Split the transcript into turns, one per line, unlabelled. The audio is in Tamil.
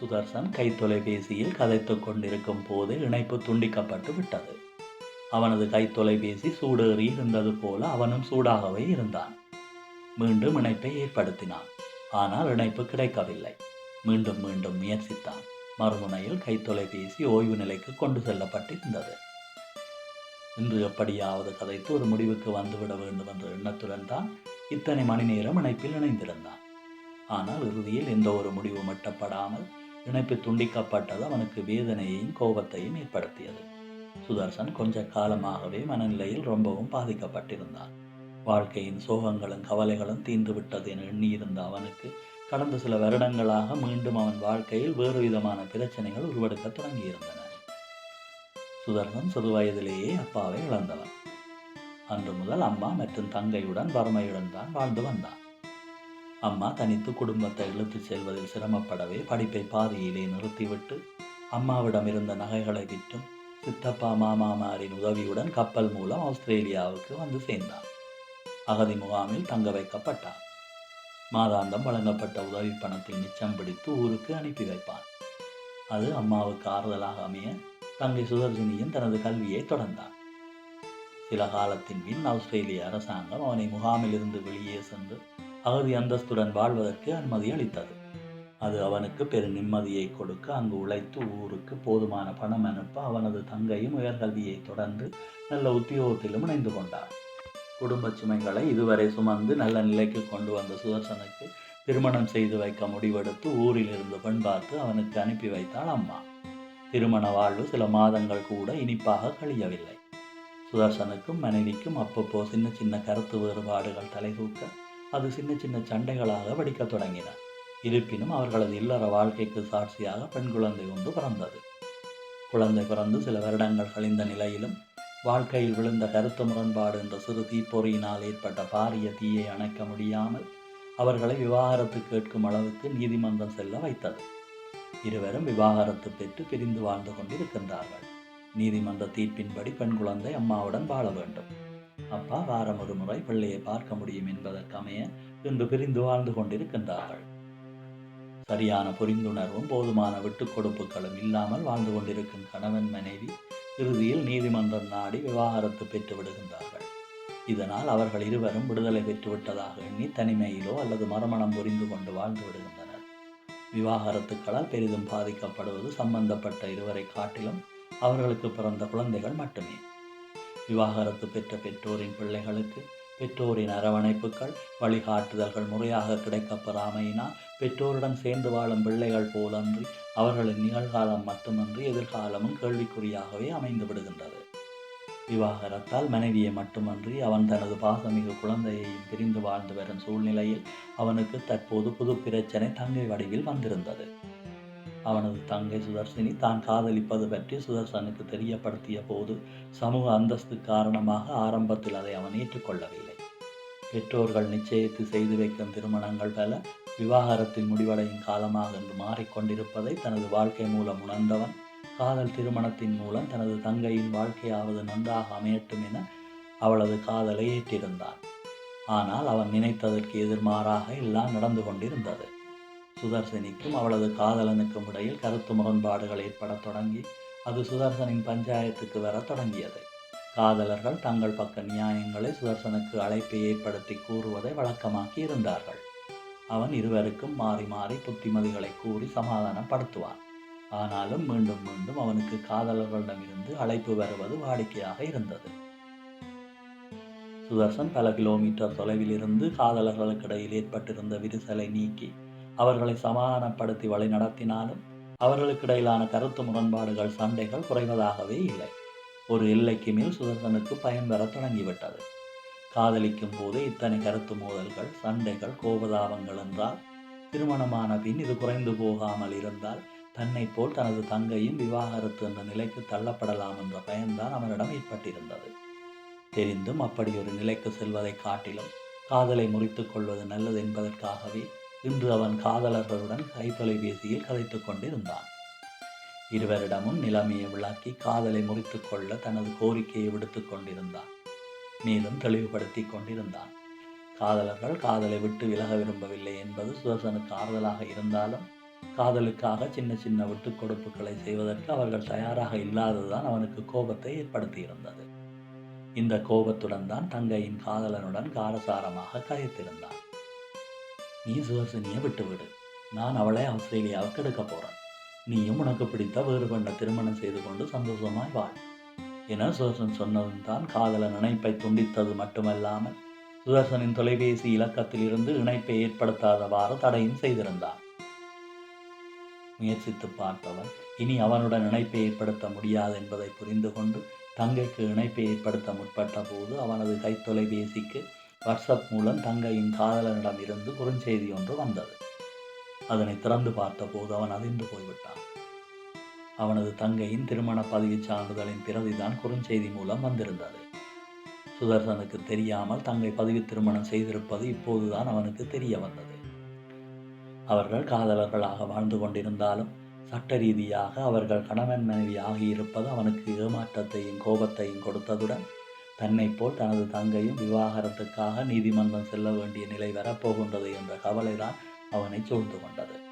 சுதர்சன் கைத்தொலைபேசியில் கதைத்துக் கொண்டிருக்கும் போது இணைப்பு துண்டிக்கப்பட்டு விட்டது. அவனது கைத்தொலைபேசி சூடேறி இருந்தது போல அவனும் சூடாகவே இருந்தான். மீண்டும் இணைப்பை ஏற்படுத்தினான். ஆனால் இணைப்பு கிடைக்கவில்லை. மீண்டும் மீண்டும் முயற்சித்தான். மறுமுனையில் கைத்தொலைபேசி ஓய்வு நிலைக்கு கொண்டு செல்லப்பட்டிருந்தது. இன்று எப்படியாவது கதைத்து ஒரு முடிவுக்கு வந்துவிட வேண்டும் என்ற எண்ணத்துடன் தான் இத்தனை மணி நேரம் இணைப்பில் இணைந்திருந்தான். ஆனால் இறுதியில் எந்த ஒரு முடிவும் எட்டப்படாமல் இணைப்பு துண்டிக்கப்பட்டது அவனுக்கு வேதனையையும் கோபத்தையும் ஏற்படுத்தியது. சுதர்சன் கொஞ்ச காலமாகவே மனநிலையில் ரொம்பவும் பாதிக்கப்பட்டிருந்தான். வாழ்க்கையின் சோகங்களும் கவலைகளும் தீர்ந்து விட்டது என எண்ணியிருந்த அவனுக்கு கடந்த சில வருடங்களாக மீண்டும் அவன் வாழ்க்கையில் வேறு விதமான பிரச்சனைகள் உருவெடுக்க தொடங்கியிருந்தன. சுதர்சன் சிறு வயதிலேயே அப்பாவை இழந்தவன். அன்று முதல் அம்மா மற்றும் தங்கையுடன் வறுமையுடன் தான் வாழ்ந்து வந்தான். அம்மா தனித்து குடும்பத்தை இழுத்துச் செல்வதில் சிரமப்படவே படிப்பை பாதியிலே நிறுத்திவிட்டு அம்மாவிடம் இருந்த நகைகளை விற்றும் சித்தப்பா மாமாமாரின் உதவியுடன் கப்பல் மூலம் ஆஸ்திரேலியாவுக்கு வந்து சேர்ந்தான். அகதி முகாமில் தங்க வைக்கப்பட்டான். மாதாந்தம் வழங்கப்பட்ட உதவி பணத்தில் மிச்சம் பிடித்து ஊருக்கு அனுப்பி வைப்பான். அது அம்மாவுக்கு ஆறுதலாக அமைய தங்கை சுதர்ஜினியும் தனது கல்வியை தொடர்ந்தான். சில காலத்தின் பின் ஆஸ்திரேலிய அரசாங்கம் அவனை முகாமிலிருந்து வெளியே சென்று அகதி அந்தஸ்துடன் வாழ்வதற்கு அனுமதி அளித்தது. அது அவனுக்கு பெரு நிம்மதியை கொடுக்க அங்கு உழைத்து ஊருக்கு போதுமான பணம் அனுப்ப அவனது தங்கையும் உயர்கல்வியை தொடர்ந்து நல்ல உத்தியோகத்திலும் இணைந்து கொண்டார் குடும்ப சுமைகளை இதுவரை சுமந்து நல்ல நிலைக்கு கொண்டு வந்த சுதர்சனுக்கு திருமணம் செய்து வைக்க முடிவெடுத்து ஊரில் இருந்து பெண் பார்த்து அவனுக்கு அனுப்பி வைத்தாள் அம்மா. திருமண வாழ்வு சில மாதங்கள் கூட இனிப்பாக கழியவில்லை. சுதர்சனுக்கும் மனைவிக்கும் அப்பப்போ சின்ன சின்ன கருத்து வேறுபாடுகள் தலை தூக்க அது சின்ன சின்ன சண்டைகளாக வெடிக்கத் தொடங்கின. இருப்பினும் அவர்களது இல்லற வாழ்க்கைக்கு சாட்சியாக பெண் குழந்தை ஒன்று பிறந்தது. குழந்தை பிறந்து சில வருடங்கள் கழிந்த நிலையிலும் வாழ்க்கையில் விழுந்த கருத்து முரண்பாடு என்ற சிறு தீப்பொறியினால் ஏற்பட்ட பாரிய தீயை அணைக்க முடியாமல் அவர்களை விவாகரத்து கேட்கும் அளவுக்கு நீதிமன்றம் செல்ல வைத்தது. இருவரும் விவாகரத்து பெற்று பிரிந்து வாழ்ந்து கொண்டிருக்கின்றார்கள். நீதிமன்ற தீர்ப்பின்படி பெண் குழந்தை அம்மாவுடன் வாழ வேண்டும். அப்பா வாரம் ஒரு முறை பிள்ளையை பார்க்க முடியும் என்பதற்கமைய இன்று பிரிந்து வாழ்ந்து கொண்டிருக்கின்றார்கள். சரியான புரிந்துணர்வும் போதுமான விட்டுக் கொடுப்புகளும் இல்லாமல் வாழ்ந்து கொண்டிருக்கும் கணவன் மனைவி இறுதியில் நீதிமன்றம் நாடி விவாகரத்து பெற்று விடுகின்றார்கள். இதனால் அவர்கள் இருவரும் விடுதலை பெற்றுவிட்டதாக எண்ணி தனிமையிலோ அல்லது மறுமணம் புரிந்து கொண்டு வாழ்ந்து விடுகின்றனர். விவாகரத்துக்களால் பெரிதும் பாதிக்கப்படுவது சம்பந்தப்பட்ட இருவரை காட்டிலும் அவர்களுக்கு பிறந்த குழந்தைகள் மட்டுமே. விவாகரத்து பெற்ற பெற்றோரின் பிள்ளைகளுக்கு பெற்றோரின் அரவணைப்புகள் வழிகாட்டுதல்கள் முறையாக கிடைக்கப்பெறாமையினால் பெற்றோருடன் சேர்ந்து வாழும் பிள்ளைகள் போலன்றி அவர்களின் நிகழ்காலம் மட்டுமன்றி எதிர்காலமும் கேள்விக்குறியாகவே அமைந்து விடுகின்றது. விவாகரத்தால் மனைவியை மட்டுமன்றி அவன் தனது பாசமிகு குழந்தையையும் பிரிந்து வாழ்ந்து வரும் சூழ்நிலையில் அவனுக்கு தற்போது புது பிரச்சனை தங்கை வடிவில் வந்திருந்தது. அவனது தங்கை சுதர்சினி தான் காதலிப்பது பற்றி சுதர்சனுக்கு தெரியப்படுத்திய போது சமூக அந்தஸ்து காரணமாக ஆரம்பத்தில் அதை அவன் ஏற்றுக்கொள்ளவில்லை. பெற்றோர்கள் நிச்சயித்து செய்து வைக்கும் திருமணங்கள் பல விவாகரத்தில் முடிவடையும் காலமாக என்று மாறிக்கொண்டிருப்பதை தனது வாழ்க்கை மூலம் உணர்ந்தவன் காதல் திருமணத்தின் மூலம் தனது தங்கையின் வாழ்க்கையாவது நன்றாக அமையட்டும் என அவளது காதலை ஏற்றிருந்தான். ஆனால் அவன் நினைத்ததற்கு எதிர்மாறாக எல்லாம் நடந்து கொண்டிருந்தது. சுதர்சனிக்கும் அவளது காதலனுக்கும் இடையில் கருத்து முரண்பாடுகள் ஏற்படத் தொடங்கி அது சுதர்சனின் பஞ்சாயத்துக்கு வர தொடங்கியது. காதலர்கள் தங்கள் பக்க நியாயங்களை சுதர்சனுக்கு அழைப்பை ஏற்படுத்தி கூறுவதை வழக்கமாக்கி இருந்தார்கள். அவன் இருவருக்கும் மாறி மாறி புத்திமதிகளை கூறி சமாதானப்படுத்துவான். ஆனாலும் மீண்டும் மீண்டும் அவனுக்கு காதலர்களிடமிருந்து அழைப்பு வருவது வாடிக்கையாக இருந்தது. சுதர்சன் பல கிலோமீட்டர் தொலைவில் இருந்து காதலர்களுக்கிடையில் ஏற்பட்டிருந்த விரிசலை நீக்கி அவர்களை சமாதானப்படுத்தி வழி நடத்தினாலும் அவர்களுக்கிடையிலான கருத்து முரண்பாடுகள் சண்டைகள் குறைவதாகவே இல்லை. ஒரு எல்லைக்கு மேல் சுதர்சனுக்கு பயன் பெற தொடங்கிவிட்டது. காதலிக்கும் போது இத்தனை கருத்து மோதல்கள் சண்டைகள் கோபதாபங்கள் என்றால் திருமணமான பின் இது குறைந்து போகாமல் இருந்தால் தன்னை போல் தனது தங்கையும் விவாகரத்து என்ற நிலைக்கு தள்ளப்படலாம் என்ற பயன்தான் அவனிடம் ஏற்பட்டிருந்தது. தெரிந்தும் அப்படி ஒரு நிலைக்கு செல்வதை காட்டிலும் காதலை முறித்துக் கொள்வது நல்லது என்பதற்காகவே இன்று அவன் காதலர்களுடன் கைத்தொலைபேசியில் கதைத்துக் கொண்டிருந்தான். இருவரிடமும் நிலைமையை விளக்கி காதலை முறித்துக் கொள்ள தனது கோரிக்கையை விடுத்துக் கொண்டிருந்தான். மேலும் தெளிவுபடுத்தி கொண்டிருந்தான். காதலர்கள் காதலை விட்டு விலக விரும்பவில்லை என்பது சுதர்சனுக்கு ஆறுதலாக இருந்தாலும் காதலுக்காக சின்ன சின்ன விட்டு கொடுப்புகளை செய்வதற்கு அவர்கள் தயாராக இல்லாததுதான் அவனுக்கு கோபத்தை ஏற்படுத்தியிருந்தது. இந்த கோபத்துடன் தான் தங்கையின் காதலனுடன் காரசாரமாக கதைத்திருந்தான். நீ சுவர்சினியை விட்டுவிடு நான் அவளை ஆஸ்திரேலியாவுக்கு எடுக்க போறேன். நீயும் உனக்கு பிடித்த வேறு பெண்ணை திருமணம் செய்து கொண்டு சந்தோஷமாய் வாழ். என சுதர்சன் சொன்னதும் தான் காதல நினைப்பை துண்டித்தது மட்டுமல்லாமல் சுதர்சனின் தொலைபேசி இலக்கத்தில் இருந்து இணைப்பை ஏற்படுத்தாதவாறு தடையும் செய்திருந்தான். முயற்சித்து பார்த்தவன் இனி அவனுடன் இணைப்பை ஏற்படுத்த முடியாது என்பதை புரிந்து கொண்டு தங்கைக்கு இணைப்பை ஏற்படுத்த முற்பட்ட போது அவனது கைத்தொலைபேசிக்கு வாட்ஸ்அப் மூலம் தங்கையின் காதலனிடம் இருந்து குறுஞ்செய்தி ஒன்று வந்தது. அதனை திறந்து பார்த்தபோது அவன் அதிர்ந்து போய்விட்டான். அவனது தங்கையின் திருமண பதிவுச் சான்றிதழின் பிரதிதான் குறுஞ்செய்தி மூலம் வந்திருந்தது. சுதர்சனுக்கு தெரியாமல் தங்கை பதிவு திருமணம் செய்திருப்பது இப்போதுதான் அவனுக்கு தெரிய வந்தது. அவர்கள் காதலர்களாக வாழ்ந்து கொண்டிருந்தாலும் சட்ட ரீதியாக அவர்கள் கணவன் மனைவி ஆகியிருப்பது அவனுக்கு ஏமாற்றத்தையும் கோபத்தையும் கொடுத்ததுடன் தன்னை போல் தனது தங்கையும் விவாகரத்துக்காக நீதிமன்றம் செல்ல வேண்டிய நிலை வரப்போகின்றது என்ற கவலைதான் அவனை சூழ்ந்து கொண்டது.